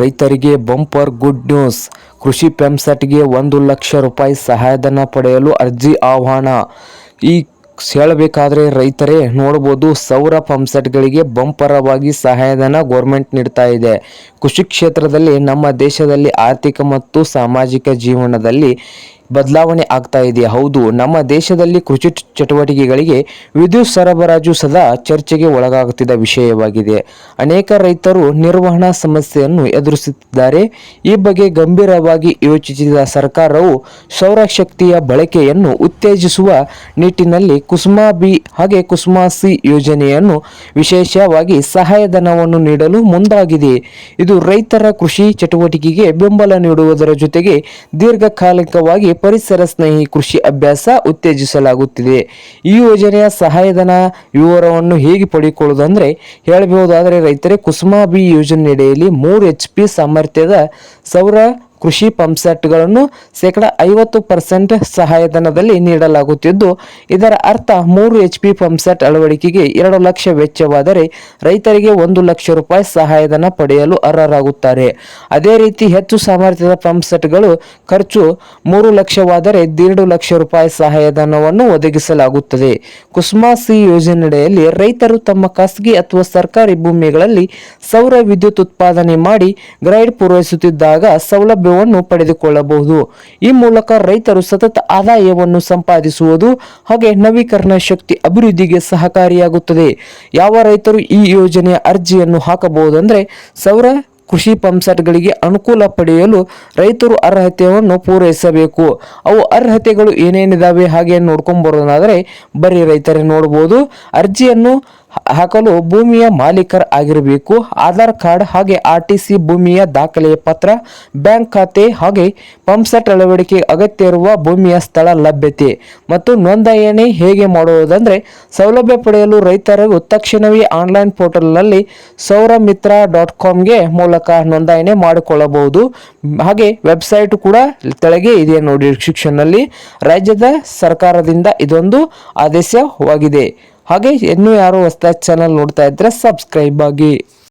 ರೈತರಿಗೆ bumper good news. ಕೃಷಿ ಪಂಪ್ಸೆಟ್ಗೆ ಒಂದು ಲಕ್ಷ ರೂಪಾಯಿ ಸಹಾಯಧನ ಪಡೆಯಲು ಅರ್ಜಿ ಆಹ್ವಾನ. ಈ ಹೇಳಬೇಕಾದ್ರೆ ರೈತರೇ, ನೋಡ್ಬೋದು ಸೌರ ಪಂಪ್ಸೆಟ್ಗಳಿಗೆ ಬಂಪರವಾಗಿ ಸಹಾಯಧನ ಗೋರ್ಮೆಂಟ್ ನೀಡ್ತಾ ಇದೆ. ಕೃಷಿ ಕ್ಷೇತ್ರದಲ್ಲಿ ನಮ್ಮ ದೇಶದಲ್ಲಿ ಆರ್ಥಿಕ ಮತ್ತು ಸಾಮಾಜಿಕ ಜೀವನದಲ್ಲಿ ಬದಲಾವಣೆ ಆಗ್ತಾ ಇದೆ ಹೌದು, ನಮ್ಮ ದೇಶದಲ್ಲಿ ಕೃಷಿ ಚಟುವಟಿಕೆಗಳಿಗೆ ವಿದ್ಯುತ್ ಸರಬರಾಜು ಸದಾ ಚರ್ಚೆಗೆ ಒಳಗಾಗುತ್ತಿದ್ದ ವಿಷಯವಾಗಿದೆ. ಅನೇಕ ರೈತರು ನಿರ್ವಹಣಾ ಸಮಸ್ಯೆಯನ್ನು ಎದುರಿಸುತ್ತಿದ್ದಾರೆ. ಈ ಬಗ್ಗೆ ಗಂಭೀರವಾಗಿ ಯೋಚಿಸಿದ ಸರ್ಕಾರವು ಸೌರಶಕ್ತಿಯ ಬಳಕೆಯನ್ನು ಉತ್ತೇಜಿಸುವ ನಿಟ್ಟಿನಲ್ಲಿ ಕುಸುಮಾ ಬಿ ಹಾಗೆ ಕುಸುಮಾ ಸಿ ಯೋಜನೆಯನ್ನು ವಿಶೇಷವಾಗಿ ಸಹಾಯಧನವನ್ನು ನೀಡಲು ಮುಂದಾಗಿದೆ. ಇದು ರೈತರ ಕೃಷಿ ಚಟುವಟಿಕೆಗೆ ಬೆಂಬಲ ನೀಡುವುದರ ಜೊತೆಗೆ ದೀರ್ಘಕಾಲಿಕವಾಗಿ ಪರಿಸರ ಸ್ನೇಹಿ ಕೃಷಿ ಅಭ್ಯಾಸ ಉತ್ತೇಜಿಸಲಾಗುತ್ತಿದೆ. ಈ ಯೋಜನೆಯ ಸಹಾಯಧನ ವಿವರವನ್ನು ಹೇಗೆ ಪಡೆದುಕೊಳ್ಳುವುದಂದ್ರೆ ಹೇಳಬಹುದಾದರೆ ರೈತರೇ ಕುಸುಮಾ ಬಿ ಯೋಜನೆಯಡಿಯಲ್ಲಿ ಮೂರು ಎಚ್ ಪಿ ಸಾಮರ್ಥ್ಯದ ಸೌರ ಕೃಷಿ ಪಂಪ್ಸೆಟ್ಗಳನ್ನು ಶೇಕಡ ಐವತ್ತು ಪರ್ಸೆಂಟ್ ಸಹಾಯಧನದಲ್ಲಿ ನೀಡಲಾಗುತ್ತಿದ್ದು, ಇದರ ಅರ್ಥ ಮೂರು ಎಚ್ ಪಿ ಪಂಪ್ಸೆಟ್ ಅಳವಡಿಕೆಗೆ ಎರಡು ಲಕ್ಷ ವೆಚ್ಚವಾದರೆ ರೈತರಿಗೆ ಒಂದು ಲಕ್ಷ ರೂಪಾಯಿ ಸಹಾಯಧನ ಪಡೆಯಲು ಅರ್ಹರಾಗುತ್ತಾರೆ. ಅದೇ ರೀತಿ ಹೆಚ್ಚು ಸಾಮರ್ಥ್ಯದ ಪಂಪ್ಸೆಟ್ಗಳು ಖರ್ಚು ಮೂರು ಲಕ್ಷವಾದರೆ ಎರಡು ಲಕ್ಷ ರೂಪಾಯಿ ಸಹಾಯಧನವನ್ನು ಒದಗಿಸಲಾಗುತ್ತದೆ. ಕುಸುಮಾ ಸಿ ಯೋಜನೆಯಡಿಯಲ್ಲಿ ರೈತರು ತಮ್ಮ ಖಾಸಗಿ ಅಥವಾ ಸರ್ಕಾರಿ ಭೂಮಿಗಳಲ್ಲಿ ಸೌರ ವಿದ್ಯುತ್ ಉತ್ಪಾದನೆ ಮಾಡಿ ಗ್ರೈಡ್ ಪೂರೈಸುತ್ತಿದ್ದಾಗ ಸೌಲಭ್ಯವನ್ನು ಪಡೆದುಕೊಳ್ಳಬಹುದು. ಈ ಮೂಲಕ ರೈತರು ಸತತ ಆದಾಯವನ್ನು ಸಂಪಾದಿಸುವುದು ಹಾಗೆ ನವೀಕರಣ ಶಕ್ತಿ ಅಭಿವೃದ್ಧಿಗೆ ಸಹಕಾರಿಯಾಗುತ್ತದೆ. ಯಾವ ರೈತರು ಈ ಯೋಜನೆಯ ಅರ್ಜಿಯನ್ನು ಹಾಕಬಹುದಂದ್ರೆ ಸೌರ ಕೃಷಿ ಪಂಪ್ಸೆಟ್ಗಳಿಗೆ ಅನುಕೂಲ ಪಡೆಯಲು ರೈತರು ಅರ್ಹತೆಯನ್ನು ಪೂರೈಸಬೇಕು. ಅವು ಅರ್ಹತೆಗಳು ಏನೇನಿದಾವೆ ಹಾಗೆ ನೋಡ್ಕೊಂಬರೋದಾದರೆ ಬರೀ ರೈತರೇ ನೋಡ್ಬೋದು. ಅರ್ಜಿಯನ್ನು ಹಾಕಲು ಭೂಮಿಯ ಮಾಲೀಕರ ಆಗಿರಬೇಕು. ಆಧಾರ್ ಕಾರ್ಡ್ ಹಾಗೆ ಆರ್ ಟಿ ಸಿ ಭೂಮಿಯ ದಾಖಲೆಯ ಪತ್ರ, ಬ್ಯಾಂಕ್ ಖಾತೆ ಹಾಗೆ ಪಂಪ್ಸೆಟ್ ಅಳವಡಿಕೆ ಅಗತ್ಯ ಇರುವ ಭೂಮಿಯ ಸ್ಥಳ ಲಭ್ಯತೆ ಮತ್ತು ನೋಂದಣಿ ಹೇಗೆ ಮಾಡುವುದಂದ್ರೆ ಸೌಲಭ್ಯ ಪಡೆಯಲು ರೈತರು ತಕ್ಷಣವೇ ಆನ್ಲೈನ್ ಪೋರ್ಟಲ್ನಲ್ಲಿ ಸೌರ ಮಿತ್ರ ಡಾಟ್ ಕಾಮ್ಗೆ ಮೂಲಕ ನೋಂದಣಿ ಮಾಡಿಕೊಳ್ಳಬಹುದು. ಹಾಗೆ ವೆಬ್ಸೈಟ್ ಕೂಡ ತೆಳಗೆ ಇದೆ ನೋಡಿ ಶಿಕ್ಷಣದಲ್ಲಿ. ರಾಜ್ಯದ ಸರ್ಕಾರದಿಂದ ಇದೊಂದು ಆದೇಶವಾಗಿದೆ. ಹಾಗೆ ಇನ್ನೂ ಯಾರು ಹೊಸದಾಗಿ ಚಾನಲ್ ನೋಡ್ತಾ ಇದ್ರೆ ಸಬ್ಸ್ಕ್ರೈಬ್ ಆಗಿ.